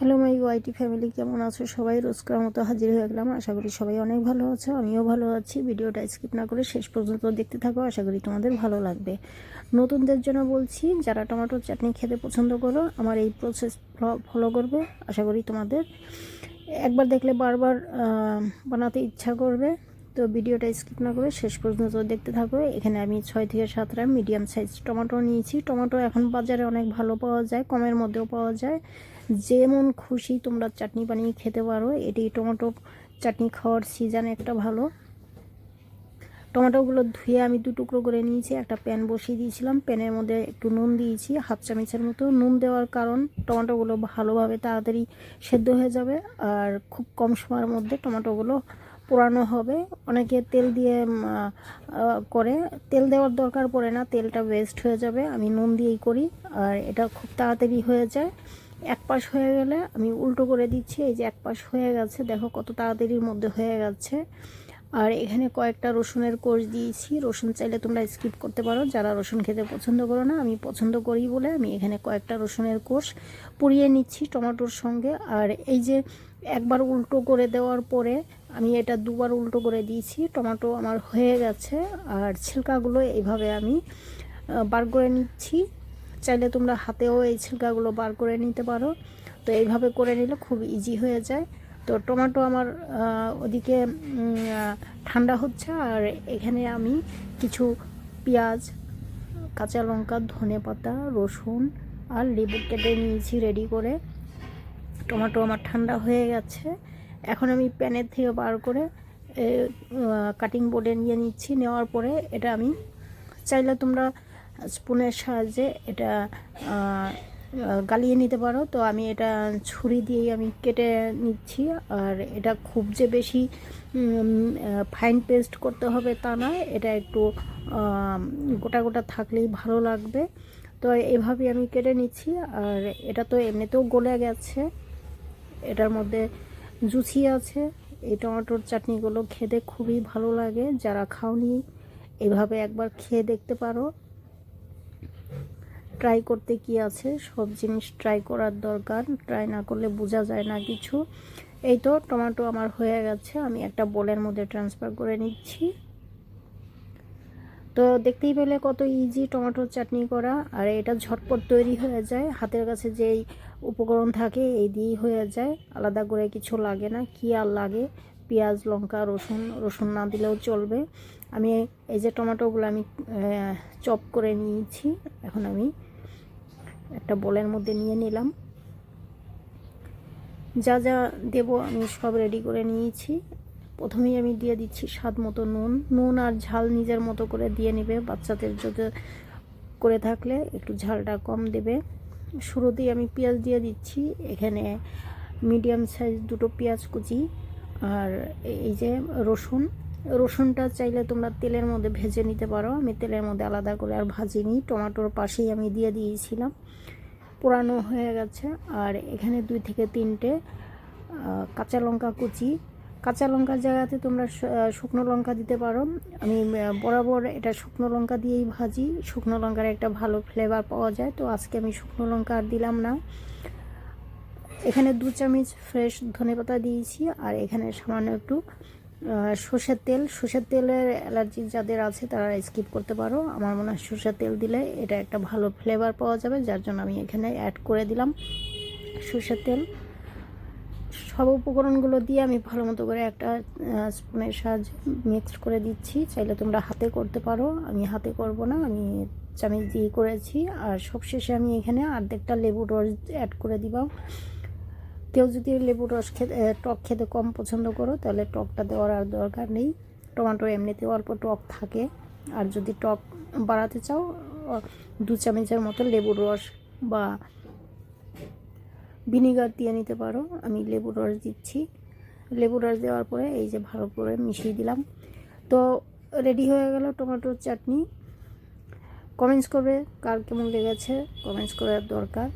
Hello my YT family, কেমন আছো সবাই? রোজকার মতো হাজির হয়ে গেলাম। আশা করি সবাই অনেক ভালো আছো, আমিও ভালো আছি। ভিডিওটা স্কিপ না করে শেষ পর্যন্ত দেখতে থাকো, আশা করি তোমাদের ভালো লাগবে। নতুনদের জন্য বলছি, যারা টমেটোর চাটনি খেতে পছন্দ করো, আমার এই প্রসেস ফলো করবে। আশা করি তোমাদের একবার দেখলে বারবার বানাতে ইচ্ছা করবে। তো ভিডিওটা স্কিপ না করে শেষ পর্যন্ত দেখতে থাকো। এখানে আমি ছয় থেকে সাতটা মিডিয়াম সাইজ টমেটো নিয়েছি। টমেটো এখন বাজারে অনেক ভালো পাওয়া যায়, কমের মধ্যেও পাওয়া যায়। যেমন খুশি তোমরা চাটনি বানিয়ে খেতে পারো। এটি টমেটো চাটনি খাওয়ার সিজন একটা ভালো। টমেটোগুলো ধুয়ে আমি দু টুকরো করে নিয়েছি। একটা প্যান বসিয়ে দিয়েছিলাম। প্যানের মধ্যে একটু নুন দিয়েছি, হাফ চামচের মতো নুন দেওয়ার কারণ টমেটোগুলো ভালোভাবে তাড়াতাড়ি সেদ্ধ হয়ে যাবে। আর খুব কম সময়ের মধ্যে টমেটোগুলো পোড়ানো হবে। অনেকে তেল দিয়ে করে। তেল দেওয়ার দরকার পড়ে না, তেলটা ওয়েস্ট হয়ে যাবে। আমি নুন দিয়েই করি, আর এটা খুব তাড়াতাড়ি হয়ে যায়। এক পাশ হয়ে গেলে আমি উল্টো করে দিচ্ছি, এই যে এক পাশ হয়ে গেছে, দেখো কত তাড়াতাড়ির মধ্যে হয়ে গেছে। আর এখানে কয়েকটা রসুনের কোষ দিয়েছি। রসুন চাইলে তোমরা স্কিপ করতে পারো। যারা রসুন খেতে পছন্দ করো না, আমি পছন্দ করি বলে আমি এখানে কয়েকটা রসুনের কোষ পুড়িয়ে নিচ্ছি টমেটোর সঙ্গে। আর এই যে একবার উল্টো করে দেওয়ার পরে আমি এটা দুবার উল্টো করে দিয়েছি। টমেটো আমার হয়ে গেছে। আর ছিলকাগুলো এইভাবে আমি বার করে নিচ্ছি। চাইলে তোমরা হাতেও এই ছিলকাগুলো বার করে নিতে পারো। তো এইভাবে করে নিলে খুব ইজি হয়ে যায়। তো টমেটো আমার ওদিকে ঠান্ডা হচ্ছে আর এখানে আমি কিছু পেঁয়াজ, কাঁচা লঙ্কা, ধনে পাতা, রসুন আর লেবু কেটে নিয়েছি রেডি করে। টমেটো আমার ঠান্ডা হয়ে গেছে। এখন আমি প্যানের থেকে বার করে কাটিং বোর্ডে নিয়ে নিচ্ছি। নেওয়ার পরে এটা আমি, চাইলে তোমরা স্পুনের সাহায্যে এটা গালিয়ে নিতে পারো। তো আমি এটা ছুরি দিয়েই আমি কেটে নিচ্ছি। আর এটা খুব যে বেশি ফাইন পেস্ট করতে হবে তা নয় এটা একটু গোটা গোটা থাকলেই ভালো লাগবে। তো এভাবেই আমি কেটে নিচ্ছি। আর এটা তো এমনিতেও গলে গেছে। এটার মধ্যে জুসি আছে। এই টমেটোর চাটনিগুলো খেতে খুবই ভালো লাগে। যারা খাওনি, এভাবে একবার খেয়ে দেখতে পারো। ট্রাই করতে কি আছে? সব জিনিস ট্রাই করার দরকার। ট্রাই না করলে বোঝা যায় না কিছু। এই তো টমেটো আমার হয়ে গেছে। আমি একটা বোলের মধ্যে ট্রান্সফার করে নিচ্ছি। তো দেখতেই পেলে কত ইজি টমেটোর চাটনি করা। আর এটা ঝটপট তৈরি হয়ে যায়। হাতের কাছে যেই উপকরণ থাকে, এই দিয়েই হয়ে যায়। আলাদা করে কিছু লাগে না। কি আর লাগে? পেঁয়াজ, লঙ্কা, রসুন রসুন না দিলেও চলবে। আমি এই যে টমেটোগুলো আমি চপ করে নিয়েছি। এখন আমি একটা বোলের মধ্যে নিয়ে নিলাম। যা যা দেব আমি সব রেডি করে নিয়েছি। প্রথমেই আমি দিয়ে দিচ্ছি স্বাদ মতো নুন। নুন আর ঝাল নিজের মতো করে দিয়ে নেবে। বাচ্চাদের যদি করে থাকলে একটু ঝালটা কম দেবে। শুরুতেই আমি পেঁয়াজ দিয়ে দিচ্ছি। এখানে মিডিয়াম সাইজ দুটো পেঁয়াজ কুচি আর এই যে রসুন। রসুনটা চাইলে তোমরা তেলের মধ্যে ভেজে নিতে পারো। আমি তেলের মধ্যে আলাদা করে আর ভাজিনি টমেটোর পাশেই আমি দিয়ে দিয়েছিলাম। পোড়ানো হয়ে গেছে। আর এখানে দুই থেকে তিনটে কাঁচা লঙ্কা কুচি। কাঁচা লঙ্কার জায়গাতে তোমরা শুকনো লঙ্কা দিতে পারো। আমি বরাবর এটা শুকনো লঙ্কা দিয়েই ভাজি। শুকনো লঙ্কার একটা ভালো ফ্লেভার পাওয়া যায়। তো আজকে আমি শুকনো লঙ্কা আর দিলাম না। এখানে দু চামচ ফ্রেশ ধনেপাতা দিয়েছি। আর এখানে সামান্য একটু সর্ষের তেল, সর্ষের তেলের অ্যালার্জি যাদের আছে তারা স্কিপ করতে পারো। আমার মনে হয় সর্ষের তেল দিলে এটা একটা ভালো ফ্লেভার পাওয়া যাবে, যার জন্য আমি এখানে অ্যাড করে দিলাম সর্ষের তেল। সব উপকরণগুলো দিয়ে আমি ভালো মতো করে একটা স্পুনের সাহায্যে মিক্স করে দিচ্ছি। চাইলে তোমরা হাতে করতে পারো, আমি হাতে করব না, আমি চামচ দিয়ে করেছি। আর সবশেষে আমি এখানে অর্ধেকটা লেবুর রস অ্যাড করে দিবাম কেউ যদি লেবুর রস খেতে টক খেতে কম পছন্দ করো, তাহলে টকটা দেওয়ার আর দরকার নেই। টমেটো এমনিতে অল্প টক থাকে। আর যদি টক বাড়াতে চাও দু চামচের মতো লেবুর রস বা ভিনিগার দিয়ে নিতে পারো। আমি লেবুর রস দিচ্ছি। লেবুর রস দেওয়ার পরে এই যে ভালো করে মিশিয়ে দিলাম। তো রেডি হয়ে গেল টমেটোর চাটনি। কমেন্টস করবে কার কেমন লেগেছে, কমেন্টস করার দরকার।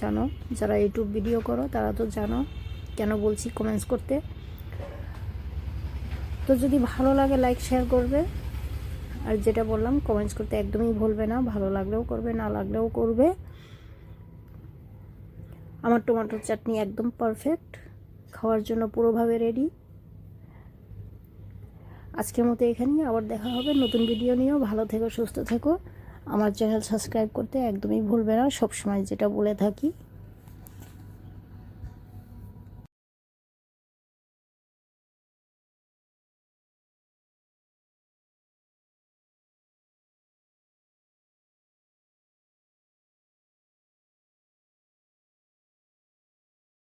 জানো, যারা ইউটিউব ভিডিও করো, তারা তো জানো কেন বলছি কমেন্টস করতে। তো যদি ভালো লাগে লাইক শেয়ার করবে। আর যেটা বললাম কমেন্টস করতে একদমই ভুলবে না, ভালো লাগলেও করবে, না লাগলেও করবে। আমার টমেটোর চাটনি একদম পারফেক্ট খাওয়ার জন্য পুরোভাবে রেডি আজকের মতো এখানেই, আবার দেখা হবে নতুন ভিডিও নিয়েও। ভালো থেকো, সুস্থ থেকো। আমার চ্যানেল সাবস্ক্রাইব করতে একদমই ভুলবে না। সবসময় যেটা বলে থাকি